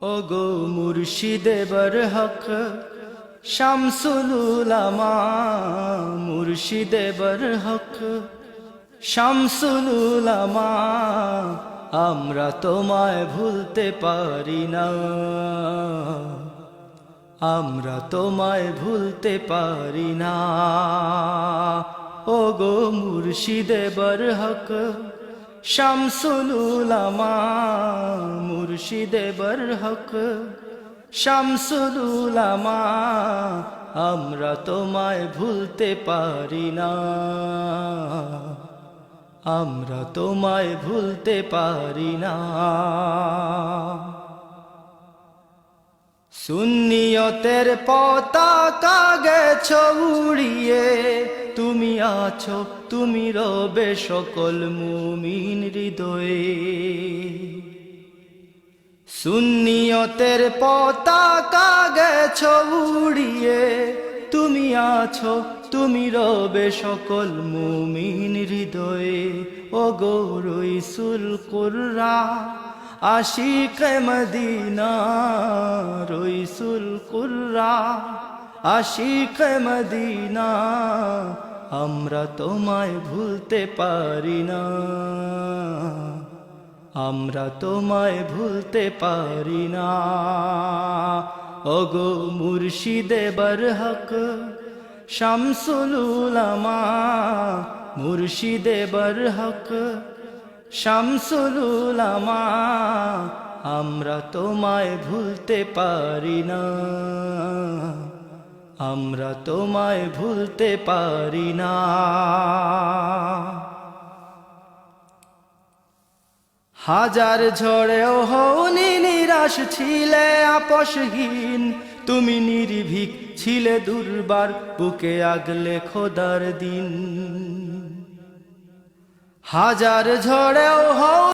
ও গো মুর্শিদেবর হক শামসুলুলামা মুর্শিদেবর হক শামসুলুলামা আমরা তোমায় ভুলতে পারি না। আমরা তোমায় ভুলতে পারি না। ও গো মুর্শিদেবর হক শামসুলুলামা মুর্শিদেবর হক শামসুলুলামা আমরা তোমায় ভুলতে পারি না। আমরা তোমায় ভুলতে পারি না। সুন্নিয়তের পতাকা গেছ উড়িয়ে, তুমি আছো, তুমি রবে সকল মুমিন হৃদয়ে। সুন্নিয়তের পতাকা গেছ উড়িয়ে। তুমি আছো, তুমি রবে সকল মুমিন হৃদয়ে। ও গো রইসুল কুর্রা আশিক মদিনা, রইসুল কুর্রা আশিক মদিনা, আমরা তোমায় ভুলতে পারি না। আমরা তোমায় ভুলতে পারি না। ওগো মুর্শিদে বরহক শামসুলুলামা মুর্শিদে বরহক শামসুলুলামা আমরা তোমায় ভুলতে পারি না। আমরা তোমায় ভুলতে পারি না। হাজার ঝড়েও হৌনি নিরাশ ছিলে আপসহীন তুমি নির্ভীক ছিলে দুর্বার, বুকে আগলে খোদার দিন। হাজার ঝড়েও হও